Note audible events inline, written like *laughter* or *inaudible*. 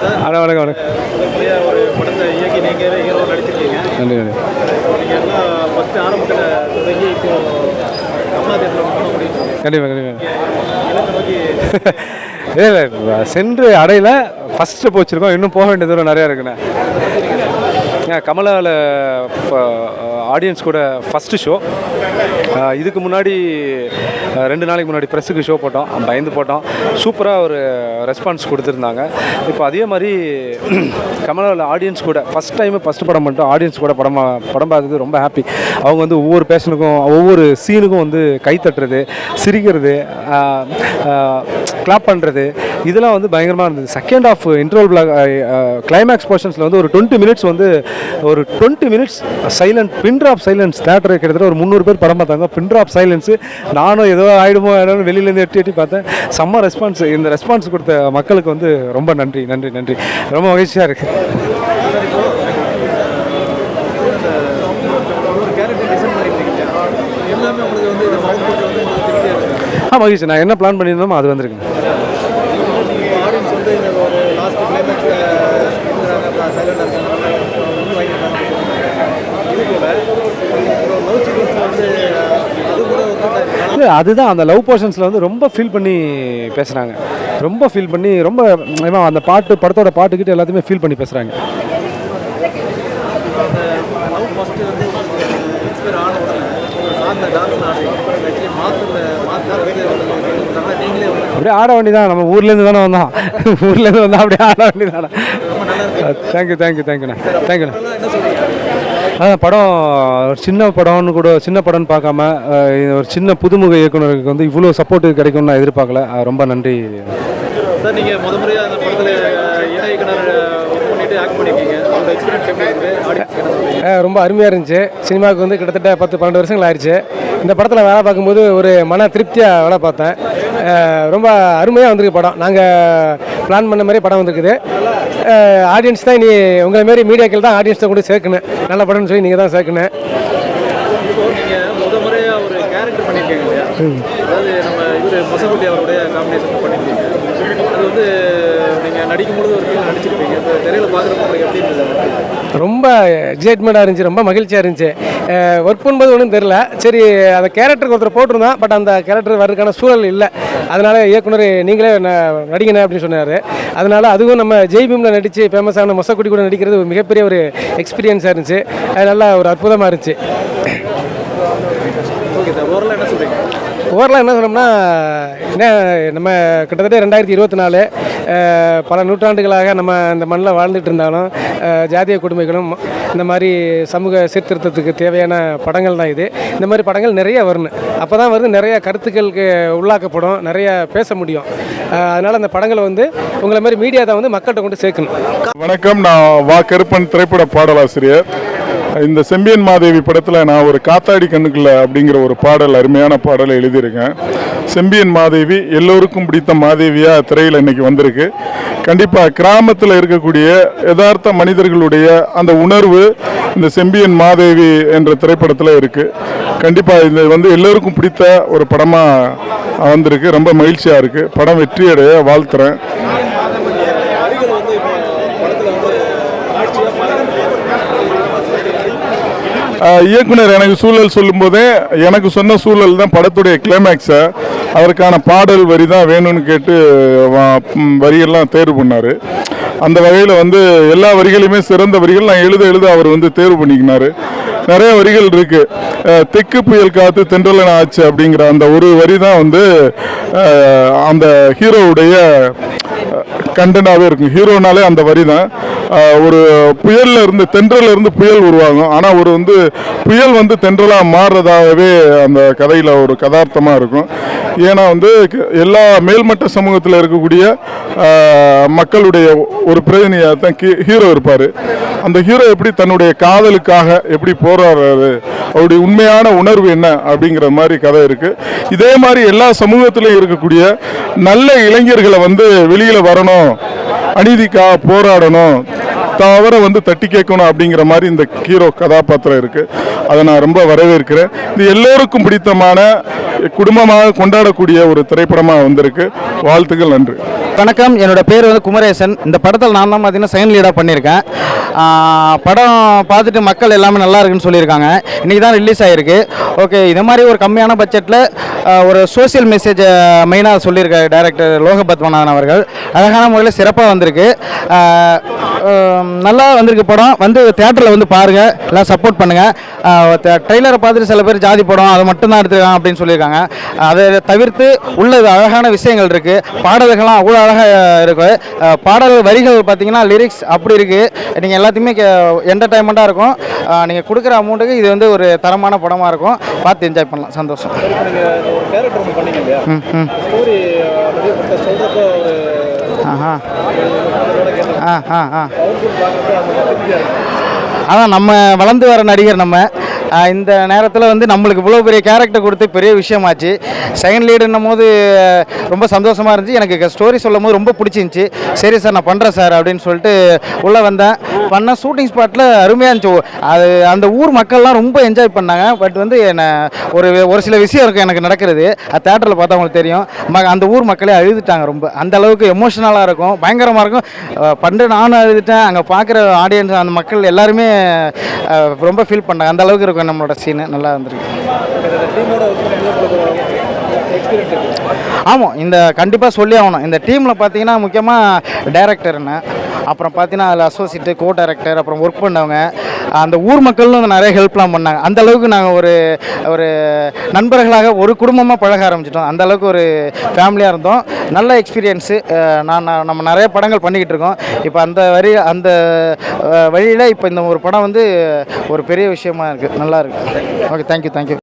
அண்ணா வணக்கம் வணக்கம். நன்றி நன்றி. கண்டிப்பாக கண்டிப்பாக இல்லை இல்லை சென்று அடையில ஃபஸ்ட்டு போச்சிருக்கோம். இன்னும் போக வேண்டிய தூரம் நிறையா இருக்குண்ணே. கமலாவில் ஆடியன்ஸ் கூட ஃபஸ்ட்டு ஷோ இதுக்கு முன்னாடி ரெண்டு நாளைக்கு முன்னாடி ப்ரெஸ்ஸுக்கு ஷோ போட்டோம். பயந்து போட்டோம். சூப்பராக ஒரு ரெஸ்பான்ஸ் கொடுத்துருந்தாங்க. இப்போ அதே மாதிரி *clears throat* கமலாவில் ஆடியன்ஸ் கூட ஃபஸ்ட் டைமு ஃபஸ்ட் படம் மட்டும் ஆடியன்ஸ் கூட படம் படம் பார்த்தது ரொம்ப ஹாப்பி அவங்க வந்து ஒவ்வொரு பேஷனுக்கும் ஒவ்வொரு சீனுக்கும் வந்து கை தட்டுறது சிரிக்கிறது கிளாப் பண்ணுறது இதெல்லாம் வந்து பயங்கரமாக இருந்தது. Second half interval block climax போர்ஷன்ஸில் வந்து ஒரு டுவெண்ட்டி மினிட்ஸ் வந்து ஒரு twenty minutes silent pin drop silence theatre கிட்டத்தட்ட ஒரு முந்நூறு பேர் படம் பார்த்தாங்க. பின் ட்ராப் சைலன்ஸு நானும் ஏதோ ஆகிடுமோ ஆகிடும் வெளியிலேருந்து எட்டி எட்டி பார்த்தேன். செம்ம ரெஸ்பான்ஸ் இந்த ரெஸ்பான்ஸ் கொடுத்த மக்களுக்கு வந்து ரொம்ப நன்றி நன்றி நன்றி. ரொம்ப மகிழ்ச்சியாக இருக்குது ஆ மகிழ்ச்சி. நான் என்ன பிளான் பண்ணியிருந்தோமோ அது வந்திருக்கு நீங்கள் ஆடியன்ஸ் வந்து இந்த ஒரு லாஸ்ட் கிளைமேக்ஸில் இருக்கிறாங்க சைலண்டாக இருக்காங்க முன் வாங்கியிருக்காங்க இது போல் ஒரு லவ் சீக்வன்ஸ் வந்து அது கூட ஒரு இல்லை அதுதான் அந்த லவ் போர்ஷன்ஸில் வந்து ரொம்ப ஃபீல் பண்ணி பேசுகிறாங்க ரொம்ப ஃபீல் பண்ணி ரொம்ப அந்த பாட்டு படத்தோட பாட்டுக்கிட்ட எல்லாத்தையுமே ஃபீல் பண்ணி பேசுகிறாங்க அப்படியே ஆட வேண்டியதான் நம்ம ஊர்லேருந்து தானே வந்தோம். ஊர்லேருந்து வந்தால் அப்படியே ஆட நல்லா இருக்கு. தேங்க்யூ தேங்க்யூ தேங்க்யூண்ணா தேங்க்யூண்ணா அதான் படம் ஒரு சின்ன படம்னு கூட சின்ன படம்னு பார்க்காம ஒரு சின்ன புதுமுக இயக்குனருக்கு வந்து இவ்வளோ சப்போர்ட் கிடைக்கும்னு நான் எதிர்பார்க்கல. ரொம்ப நன்றி. சார் நீங்கள் முத முறையாக அந்த படத்தில் இயக்குனர் ரொம்ப அருமையாக இருந்துச்சு. சினிமாவுக்கு வந்து கிட்டத்தட்ட பத்து பன்னெண்டு வருஷங்கள் ஆயிடுச்சு. இந்த படத்தில் வேலை பார்க்கும்போது ஒரு மன திருப்தியாக வேலை பார்த்தேன். ரொம்ப அருமையாக வந்திருக்கு படம். நாங்கள் பிளான் பண்ண மாதிரி படம் வந்திருக்குது. ஆடியன்ஸ் தான் இனி உங்களை மாரி மீடியாக்கள் தான் ஆடியன்ஸ் கூட சேர்க்கணும். நல்ல படம்னு சொல்லி நீங்கள் தான் சேர்க்கணும். பண்ணியிருக்கீங்க அது வந்து நீங்கள் நடிக்கும் பொழுது ஒரு ஃபீல் நடிச்சிருப்பீங்க. இப்போ திரையில் பார்க்குறப்ப உங்களுக்கு எப்படி இருந்தது? ரொம்ப எக்ஸைட்மெண்ட்டாக இருந்துச்சு ரொம்ப மகிழ்ச்சியாக இருந்துச்சு. ஒர்க் பண்ணும்போது ஒன்றும் தெரில சரி அந்த கேரக்டருக்கு ஒருத்தர் போட்டிருந்தான் பட் அந்த கேரக்டர் வர்றதுக்கான சூழல் இல்லை. அதனால் இயக்குனர் நீங்களே ந- நடிக்கணும் அப்படின்னு சொன்னார். அதனால் அதுவும் நம்ம ஜெய்பீமில் நடித்து ஃபேமஸான மொசக்குடி கூட நடிக்கிறது ஒரு மிகப்பெரிய ஒரு எக்ஸ்பீரியன்ஸாக இருந்துச்சு. அது நல்லா ஒரு அற்புதமாக இருந்துச்சு ஓகே சார் ஓரளவு என்ன சொல்கிறீங்க ஓவரலாக என்ன சொல்லணும்னா என்ன நம்ம கிட்டத்தட்ட ரெண்டாயிரத்தி இருபத்தி நாலு பல நூற்றாண்டுகளாக நம்ம இந்த மண்ணில் வாழ்ந்துட்டு இருந்தாலும் ஜாதிய கொடுமைகளும் இந்த மாதிரி சமூக சீர்திருத்தத்துக்கு தேவையான படங்கள் தான் இது. இந்த மாதிரி படங்கள் நிறைய வரணும் அப்போ தான் வந்து நிறைய கருத்துக்களுக்கு உள்ளாக்கப்படும் நிறைய பேச முடியும். அதனால் அந்த படங்களை வந்து உங்களை மாதிரி மீடியா தான் வந்து மக்கள்கிட்ட கொண்டு சேர்க்கணும். வணக்கம். நான் வா கருப்பன் திரைப்பட பாடலாசிரியர். இந்த செம்பியன் மாதேவி படத்தில் நான் ஒரு காத்தாடி கண்ணுக்குள்ள அப்படிங்கிற ஒரு பாடல் அருமையான பாடலை எழுதியிருக்கேன். செம்பியன் மாதேவி எல்லோருக்கும் பிடித்த மாதேவியாக திரையில் இன்னைக்கு வந்திருக்கு. கண்டிப்பாக கிராமத்தில் இருக்கக்கூடிய யதார்த்த மனிதர்களுடைய அந்த உணர்வு இந்த செம்பியன் மாதேவி என்ற திரைப்படத்தில் இருக்குது கண்டிப்பாக இது வந்து எல்லோருக்கும் பிடித்த ஒரு படமாக வந்திருக்கு. ரொம்ப மகிழ்ச்சியாக இருக்குது படம் வெற்றியடைய வாழ்த்துறேன் வரிகள் வந்து இப்போ படத்தில் வந்து காட்சியாக ஆஹ் இயக்குனர் எனக்கு சூழல் சொல்லும்போதே எனக்கு சொன்ன சூழல் தான் படத்துடைய கிளைமேக்ஸை அதற்கான பாடல் வரி தான் வேணும்னு கேட்டு வா- வரியெல்லாம் தேர்வு பண்ணார். அந்த வகையில் வந்து எல்லா வரிகளையுமே சிறந்த வரிகள். நான் எழுத எழுத அவர் வந்து தேர்வு பண்ணிக்கினாரு. நிறைய வரிகள் இருக்கு. தெற்கு புயல் காத்து தென்றலன் ஆச்சு அப்படிங்கிற அந்த ஒரு வரி தான் வந்து அந்த ஹீரோவுடைய கண்டனாகவே இருக்கும். ஹீரோனாலே அந்த வரி தான். ஒரு புயல்ல இருந்து தென்றல்ல இருந்து புயல் உருவாகும். ஆனால் ஒரு வந்து புயல் வந்து தென்றலாக மாறுறதாகவே அந்த கதையில் ஒரு கதார்த்தமாக இருக்கும். ஏன்னா வந்து எல்லா மேல்மட்ட சமூகத்தில் இருக்கக்கூடிய மக்களுடைய ஒரு பிரதிநிதியாக தான் ஹீரோ இருப்பார். அந்த ஹீரோ எப்படி தன்னுடைய காதலுக்காக எப்படி போராடுறாரு? அவருடைய உண்மையான உணர்வு என்ன? அப்படிங்கிற மாதிரி கதை இருக்குது இதே மாதிரி எல்லா சமூகத்திலையும் இருக்கக்கூடிய நல்ல இளைஞர்களை வந்து வெளியில் வரணும். அநீதிக்காக போராடணும். தவிர வந்து தட்டி கேட்கணும் அப்படிங்கிற மாதிரி இந்த ஹீரோ கதாபாத்திரம் இருக்கு. அதை நான் ரொம்ப வரவேற்கிறேன். இது எல்லோருக்கும் பிடித்தமான குடும்பமாக கொண்டாடக்கூடிய ஒரு திரைப்படமாக வந்திருக்கு. வாழ்த்துக்கள் நன்றி. வணக்கம். என்னோட பேர் வந்து குமரேசன். இந்த படத்தில் நான் தான் பார்த்தீங்கன்னா செகண்ட் லீடாக பண்ணியிருக்கேன் படம் பார்த்துட்டு மக்கள் எல்லாமே நல்லா இருக்குன்னு சொல்லியிருக்காங்க. இன்றைக்கி தான் ரிலீஸ் ஆகிருக்கு ஓகே இது மாதிரி ஒரு கம்மியான பட்ஜெட்டில் ஒரு சோஷியல் மெசேஜை மெயினாக சொல்லியிருக்காரு டைரக்டர் லோகபத்மநாதன் அவர்கள். அழகான முறையில் சிறப்பாக வந்திருக்கு. நல்லா வந்திருக்கு படம். வந்து தேட்டரில் வந்து பாருங்கள் எல்லாம் சப்போர்ட் பண்ணுங்கள் ட்ரெய்லரை பார்த்துட்டு சில பேர் ஜாதி படம் அதை மட்டும்தான் எடுத்துருக்காங்க அப்படின்னு சொல்லியிருக்காங்க. அதை தவிர்த்து உள்ளது அழகான விஷயங்கள் இருக்குது பாடல்கள்லாம் அவ்வளோ அழகாக இருக்குது அஹ் பாடல் வரிகள் பார்த்தீங்கன்னா லிரிக்ஸ் அப்படி இருக்குது நீங்கள் எல்லாத்தையுமே என்டர்டைன்மெண்ட்டாக இருக்கும். நீங்கள் கொடுக்குற அமௌண்ட்டுக்கு இது வந்து ஒரு தரமான படமாக இருக்கும். பார்த்து என்ஜாய் பண்ணலாம். சந்தோஷம். ம் ம். ஆஹா. ஆ ஆ ஆ இருக்கும் அதான் நம்ம வளர்ந்து வர நடிகர் நம்ம. இந்த நேரத்தில் வந்து நம்மளுக்கு இவ்வளோ பெரிய கேரக்டர் கொடுத்து பெரிய விஷயமாச்சு. செகண்ட் லீடுன்னும் போது ரொம்ப சந்தோஷமாக இருந்துச்சு. எனக்கு ஸ்டோரி சொல்லும் போது ரொம்ப பிடிச்சிருந்துச்சி. சரி சார் நான் பண்ணுறேன் சார் அப்படின்னு சொல்லிட்டு உள்ளே வந்தேன். பண்ண ஷூட்டிங் ஸ்பாட்டில் அருமையாக இருந்துச்சு. அது அந்த ஊர் மக்கள்லாம் ரொம்ப என்ஜாய் பண்ணாங்க. பட் வந்து என்ன ஒரு ஒரு சில விஷயம் இருக்குது எனக்கு நடக்கிறது. அது தேட்டரில் பார்த்தா உங்களுக்கு தெரியும். ம அந்த ஊர் மக்களே அழுதுட்டாங்க ரொம்ப. அந்த அளவுக்கு எமோஷனலாக இருக்கும். பயங்கரமாக இருக்கும். பண்டு நானும் அழுதுட்டேன். அங்கே பார்க்குற ஆடியன்ஸ் அந்த மக்கள் எல்லாருமே ரொம்ப ஃபீல் பண்ணாங்க. அந்த அளவுக்கு இருக்கும் நம்மளோட சீனு நல்லா இருந்திருக்கு. ஆமாம் இந்த கண்டிப்பாக சொல்லி ஆகணும். இந்த டீமில் பார்த்தீங்கன்னா முக்கியமாக டைரக்டர்னு அப்புறம் பார்த்தீங்கன்னா அதில் அசோசியேட்டு கோ டைரக்டர் அப்புறம் ஒர்க் பண்ணவங்க அந்த ஊர் மக்களும் நிறைய ஹெல்ப்லாம் பண்ணாங்க. அந்த அளவுக்கு நாங்கள் ஒரு ஒரு நண்பர்களாக ஒரு குடும்பமாக பழக ஆரம்பிச்சிட்டோம். அந்த அளவுக்கு ஒரு ஃபேமிலியாக இருந்தோம். நல்ல எக்ஸ்பீரியன்ஸு நான் நான் நம்ம நிறைய படங்கள் பண்ணிக்கிட்டு இருக்கோம். இப்போ அந்த வரி அந்த வழியில் இப்போ இந்த ஒரு படம் வந்து ஒரு பெரிய விஷயமா இருக்குது நல்லா இருக்குது ஓகே தேங்க்யூ தேங்க்யூ